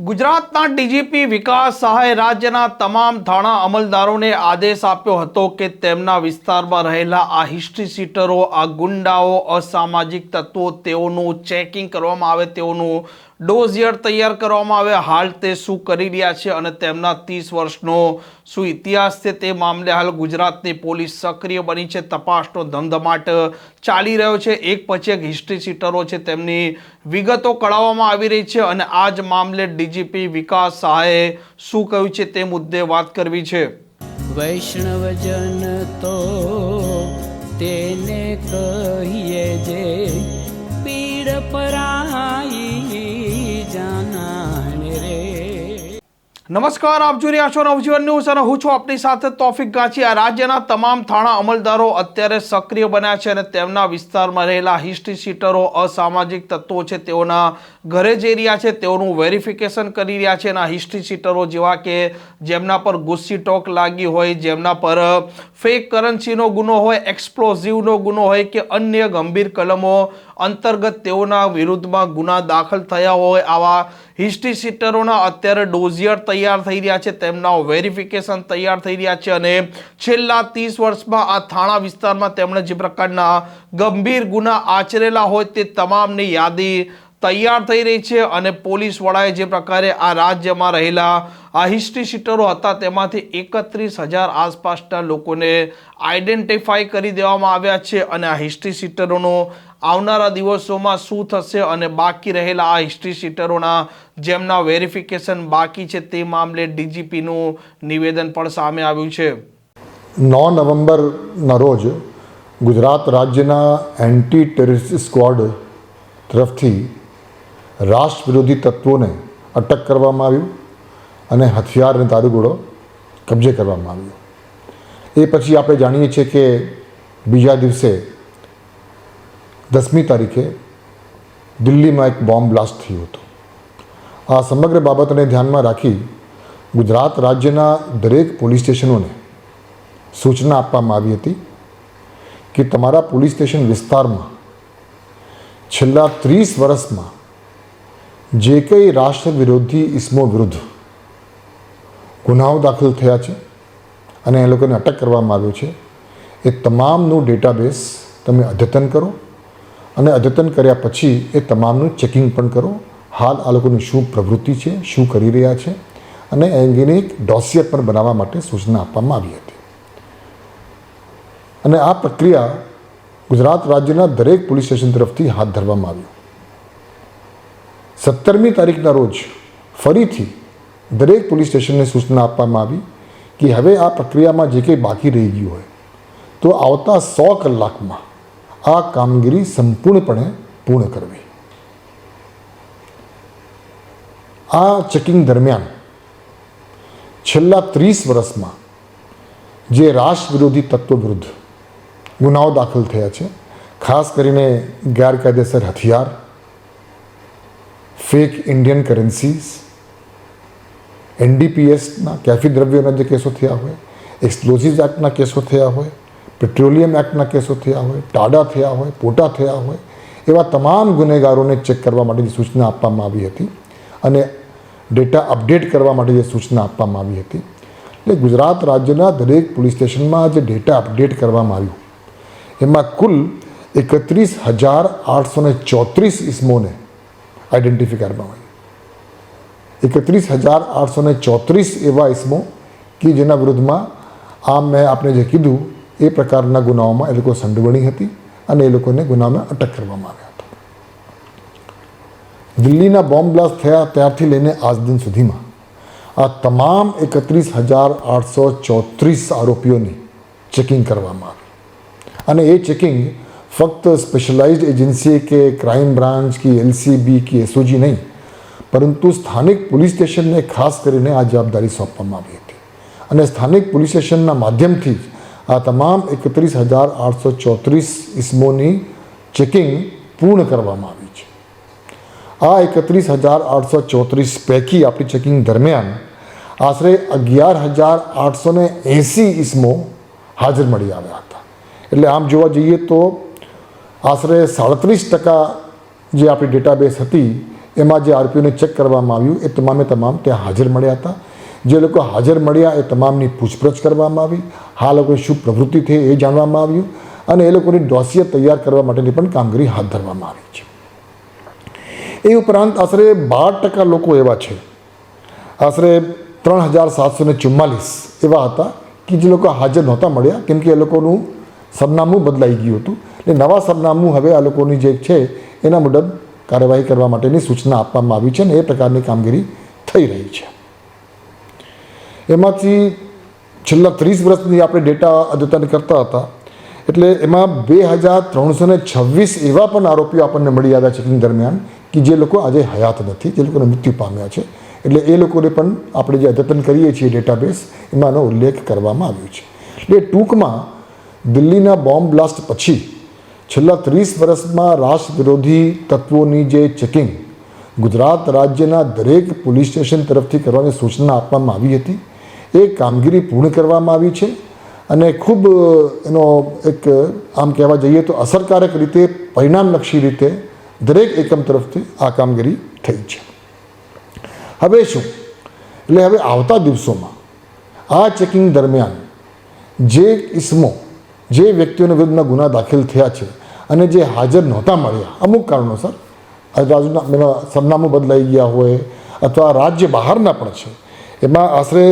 ગુજરાતના ડીજીપી વિકાસ સહાય રાજ્યના તમામ થાણા અમલદારોને આદેશ આપ્યો હતો કે તેમના વિસ્તારમાં રહેલા આ હિસ્ટ્રી સીટરો, આ ગુંડાઓ, અસામાજિક તત્વો, તેઓનું ચેકિંગ કરવામાં આવે, તેઓનું ડોઝિયર તૈયાર કરવામાં આવે. હાલ તે શું કરી રહ્યા છે અને તેમના ત્રીસ વર્ષનો શું ઇતિહાસ છે તે મામલે હાલ ગુજરાતની પોલીસ સક્રિય બની છે. તપાસનો ધમધમાટ ચાલી રહ્યો છે. એક પછી એક હિસ્ટ્રી સીટરો છે તેમની વિગતો કળાવવામાં આવી રહી છે અને આ જ મામલે ડીજીપી વિકાસ શાહે શું કહ્યું છે તે મુદ્દે વાત કરવી છે. વૈષ્ણવજન તો તેને કહીએ જે પીડ પરાઈ નમસ્કાર, આપ જોઈ રહ્યા છો નવજીવન ન્યૂઝ અને હું છું આપની સાથે તોફિક ગાંચી. આ રાજ્યના તમામ થાણા અમલદારો અત્યારે સક્રિય બન્યા છે અને તેમના વિસ્તારમાં રહેલા હિસ્ટ્રી સીટરો અસામાજિક તત્વો છે, તેઓના ઘરે જઈ રહ્યા છે, તેઓનું વેરિફિકેશન કરી રહ્યા છે. અને હિસ્ટ્રી સીટરો જેવા કે જેમના પર ગુસ્સી ટોક લાગી હોય, જેમના પર ફેક કરન્સીનો ગુનો હોય, એક્સપ્લોઝિવનો ગુનો હોય કે અન્ય ગંભીર કલમો અંતર્ગત તેઓના વિરુદ્ધમાં ગુના દાખલ થયા હોય આવા હિસ્ટ્રી સીટરોના અત્યારે ડોઝિયર તૈયાર થઈ રહ્યા છે, તેમના વેરિફિકેશન તૈયાર થઈ રહ્યા છે અને છેલ્લા ત્રીસ વર્ષમાં આ થાણા વિસ્તારમાં તેમણે જે પ્રકારના ગંભીર ગુના આચરેલા હોય તે તમામની યાદી તૈયાર થઈ રહી છે અને પોલીસ વડાએ જે પ્રકારે આ રાજ્યમાં રહેલા આ હિસ્ટ્રી સીટરો હતા તેમાંથી એકત્રીસ હજાર આસપાસના લોકોને આઈડેન્ટિફાઈ કરી દેવામાં આવ્યા છે અને આ હિસ્ટ્રી સીટરોનો આવનારા દિવસોમાં શું થશે અને બાકી રહેલા આ હિસ્ટ્રી સીટરોના જેમના વેરિફિકેશન બાકી છે તે મામલે ડીજીપીનું નિવેદન પણ સામે આવ્યું છે. નવ નવેમ્બરના રોજ ગુજરાત રાજ્યના એન્ટી ટેરરિસ્ટ સ્ક્વોડ તરફથી રાષ્ટ્ર વિરોધી તત્વોને અટક કરવામાં આવ્યું અને હથિયાર અને દારૂગોળો કબજે કરવામાં આવ્યો. એ પછી આપણે જાણીએ છીએ કે બીજા દિવસે દસમી તારીખે દિલ્હીમાં એક બોમ્બ બ્લાસ્ટ થયું હતું. આ સમગ્ર બાબતને ધ્યાનમાં રાખી ગુજરાત રાજ્યના દરેક પોલીસ સ્ટેશનોને સૂચના આપવામાં આવી હતી કે તમારા પોલીસ સ્ટેશન વિસ્તારમાં છેલ્લા ત્રીસ વર્ષમાં જે કંઈ રાષ્ટ્ર વિરોધી ઇસમો વિરુદ્ધ ગુનાઓ દાખલ થયા છે અને એ લોકોને અટક કરવામાં આવ્યો છે, એ તમામનું ડેટાબેઝ તમે અદ્યતન કરો. અને અદ્યતન કર્યા પછી એ તમામનું ચેકિંગ પણ કરો. હાલ આ લોકોની શું પ્રવૃત્તિ છે, શું કરી રહ્યા છે અને એ અંગેની એક ડોસિયર પણ બનાવવા માટે સૂચના આપવામાં આવી હતી. અને આ પ્રક્રિયા ગુજરાત રાજ્યના દરેક પોલીસ સ્ટેશન તરફથી હાથ ધરવામાં આવ્યું સત્તરમી તારીખના રોજ ફરીથી દરેક પોલીસ સ્ટેશનને સૂચના આપવામાં આવી કે હવે આ પ્રક્રિયામાં જે કંઈ બાકી રહી ગયું હોય તો આવતા સો કલાકમાં આ કામગીરી સંપૂર્ણપણે પૂર્ણ કરવી. આ ચેકિંગ દરમિયાન છેલ્લા ત્રીસ વર્ષમાં જે રાષ્ટ્ર વિરોધી તત્વો વિરુદ્ધ ગુનાઓ દાખલ થયા છે, ખાસ કરીને ગેરકાયદેસર હથિયાર ફેક ઇન્ડિયન કરન્સીસ એનડીપીએસના કેફી દ્રવ્યોના જે કેસો થયા હોય એક્સપ્લોઝિવ એક્ટના કેસો થયા હોય પેટ્રોલિયમ એક્ટના કેસો થયા હોય, ટાડા થયા હોય, પોટા થયા હોય, એવા તમામ ગુનેગારોને ચેક કરવા માટેની સૂચના આપવામાં આવી હતી અને ડેટા અપડેટ કરવા માટે જે સૂચના આપવામાં આવી હતી. એટલે ગુજરાત રાજ્યના દરેક પોલીસ સ્ટેશનમાં જે ડેટા અપડેટ કરવામાં આવ્યું. એમાં કુલ એકત્રીસ હજાર આઠસો ને ચોત્રીસ ઇસમોને આઈડેન્ટિફાઈ કરવામાં આવી એકત્રીસ હજાર આઠસો ચોત્રીસ એવા ઇસમો કે જેના વિરુદ્ધમાં આ મેં આપણે જે કીધું એ પ્રકારના ગુનાઓમાં એ લોકો સંડવણી હતી અને એ લોકોને ગુનામાં અટક કરવામાં આવ્યા હતા. દિલ્હીના બોમ્બ બ્લાસ્ટ થયા ત્યારથી લઈને આજ દિન સુધીમાં આ તમામ એકત્રીસ હજાર આઠસો ચોત્રીસ આરોપીઓની ચેકિંગ કરવામાં આવી. અને એ ચેકિંગ ફક્ત સ્પેશિયલાઇઝ્ડ એજન્સી કે ક્રાઇમ બ્રાન્ચ કે એલસીબી કે એસઓજી નહીં, પરંતુ સ્થાનિક પોલીસ સ્ટેશનને ખાસ કરીને આ જવાબદારી સોંપવામાં આવી હતી. અને સ્થાનિક પોલીસ સ્ટેશનના માધ્યમથી જ આ તમામ એકત્રીસ હજાર આઠસો ચોત્રીસ ઇસમોની ચેકિંગ પૂર્ણ કરવામાં આવી છે. આ એકત્રીસ હજાર આઠસો ચોત્રીસ પૈકી આપણી ચેકિંગ દરમિયાન આશરે અગિયાર હજાર આઠસો ને એંસી ઇસમો હાજર મળી આવ્યા હતા. એટલે આમ જોવા જઈએ તો આશરે સાડત્રીસ ટકા જે આપણી ડેટાબેઝ હતી, એમાં જે આરપીઓને ચેક કરવામાં આવ્યું, એ તમામે તમામ ત્યાં હાજર મળ્યા હતા. જે લોકો હાજર મળ્યા એ તમામની પૂછપરછ કરવામાં આવી. હા, લોકોએ શું પ્રવૃત્તિ થઈ એ જાણવામાં આવ્યું અને એ લોકોની ડોસિયર તૈયાર કરવા માટેની પણ કામગીરી હાથ ધરવામાં આવી છે. એ ઉપરાંત આશરે બાર ટકા લોકો એવા છે. આશરે ત્રણ હજાર સાતસો ને ચુમ્માલીસ એવા હતા કે જે લોકો હાજર નહોતા મળ્યા, કેમ કે એ લોકોનું સરનામું બદલાઈ ગયું હતું. એટલે નવા સરનામું હવે આ લોકોની જે છે એના મુજબ કાર્યવાહી કરવા માટેની સૂચના આપવામાં આવી છે અને એ પ્રકારની કામગીરી થઈ રહી છે. એમાંથી છેલ્લા ત્રીસ વર્ષની આપણે ડેટા અદ્યતન કરતા હતા. એટલે એમાં બે હજાર ત્રણસો ને છવ્વીસ એવા પણ આરોપીઓ આપણને મળી આવ્યા ચેકિંગ દરમિયાન કે જે લોકો આજે હયાત નથી, જે લોકોને મૃત્યુ પામ્યા છે. એટલે એ લોકોને પણ આપણે જે અદ્યતન કરીએ છીએ ડેટાબેઝ, એમાં એનો ઉલ્લેખ કરવામાં આવ્યો છે. એટલે ટૂંકમાં દિલ્હીના બોમ્બ બ્લાસ્ટ પછી છેલ્લા ત્રીસ વર્ષમાં રાષ્ટ્ર વિરોધી તત્વોની જે ચેકિંગ ગુજરાત રાજ્યના દરેક પોલીસ સ્ટેશન તરફથી કરવાની સૂચના આપવામાં આવી હતી. એ કામગીરી પૂર્ણ કરવામાં આવી છે અને ખૂબ એનો એક આમ કહેવા જઈએ તો અસરકારક રીતે, પરિણામલક્ષી રીતે દરેક એકમ તરફથી આ કામગીરી થઈ છે. હવે શું? એટલે હવે આવતા દિવસોમાં આ ચેકિંગ દરમિયાન જે ઇસમો, જે વ્યક્તિઓના વિરુદ્ધના ગુના દાખલ થયા છે અને જે હાજર નહોતા મળ્યા, અમુક કારણોસર રાજના સરનામું બદલાઈ ગયા હોય અથવા રાજ્ય બહારના પણ છે, એમાં આશરે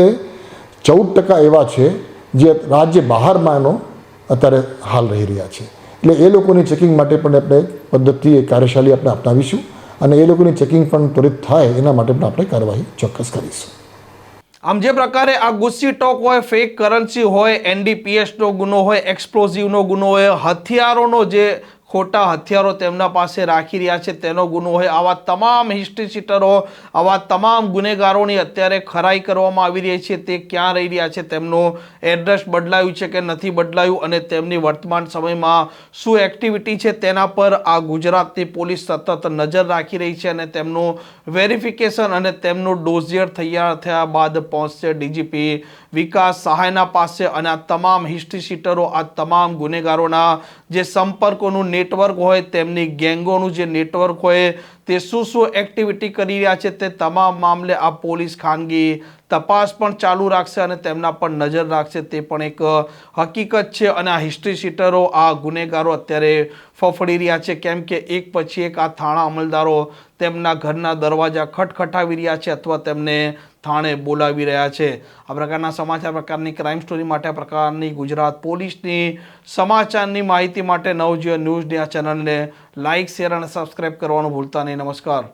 ચૌદ ટકા એવા છે જે રાજ્ય બહારમાં એનો અત્યારે હાલ રહી રહ્યા છે. એટલે એ લોકોની ચેકિંગ માટે પણ આપણે પદ્ધતિ એ કાર્યશાળી આપણે અપનાવીશું અને એ લોકોની ચેકિંગ પણ ત્વરિત થાય એના માટે પણ આપણે કાર્યવાહી ચોક્કસ કરીશું. આમ જે પ્રકારે આ ગુસ્સી ટોક હોય ફેક કરન્સી હોય એનડીપીએસનો ગુનો હોય એક્સપ્લોઝિવનો ગુનો હોય, હથિયારોનો જે ખોટા હથિયારો તેમના પાસે રાખી રહ્યા છે. તેનો ગુનો હોય આવા તમામ હિસ્ટ્રી શીટરો આવા તમામ ગુનેગારોની અત્યારે ખરાઈ કરવામાં આવી રહી છે. તે ક્યાં રહી રહ્યા છે? તેમનું એડ્રેસ બદલાયું છે કે નથી બદલાયું અને તેમની વર્તમાન સમયમાં શું એક્ટિવિટી છે તેના પર આ ગુજરાતની પોલીસ સતત નજર રાખી રહી છે અને તેમનું વેરિફિકેશન અને તેમનું ડોઝિયર તૈયાર થયા બાદ પહોંચશે ડીજીપી વિકાસ સહાયના પાસે અને આ તમામ હિસ્ટ્રી શીટરો આ તમામ ગુનેગારોના જે સંપર્કોનું નેટવર્ક હોય, તેમની ગેંગોનું જે નેટવર્ક હોય, તે શું શું એક્ટિવિટી કરી રહ્યા છે તે તમામ મામલે આ પોલીસ ખાનગી તપાસ પણ ચાલુ રાખશે અને તેમના પર નજર રાખશે. તે પણ એક હકીકત છે અને આ હિસ્ટ્રી શીટરો આ ગુનેગારો અત્યારે ફફડી રહ્યા છે. કેમ કે એક પછી એક આ થાણા અમલદારો તેમના ઘરના દરવાજા ખટખટાવી રહ્યા છે અથવા તેમને થાણે બોલાવી રહ્યા છે. આ પ્રકારના સમાચાર પ્રકારની ક્રાઇમ સ્ટોરી માટે, આ પ્રકારની ગુજરાત પોલીસની સમાચારની માહિતી માટે નવજીવન ન્યૂઝની આ ચેનલને લાઇક શેર અને સબસ્ક્રાઇબ કરવાનું ભૂલતા નહીં. નમસ્કાર.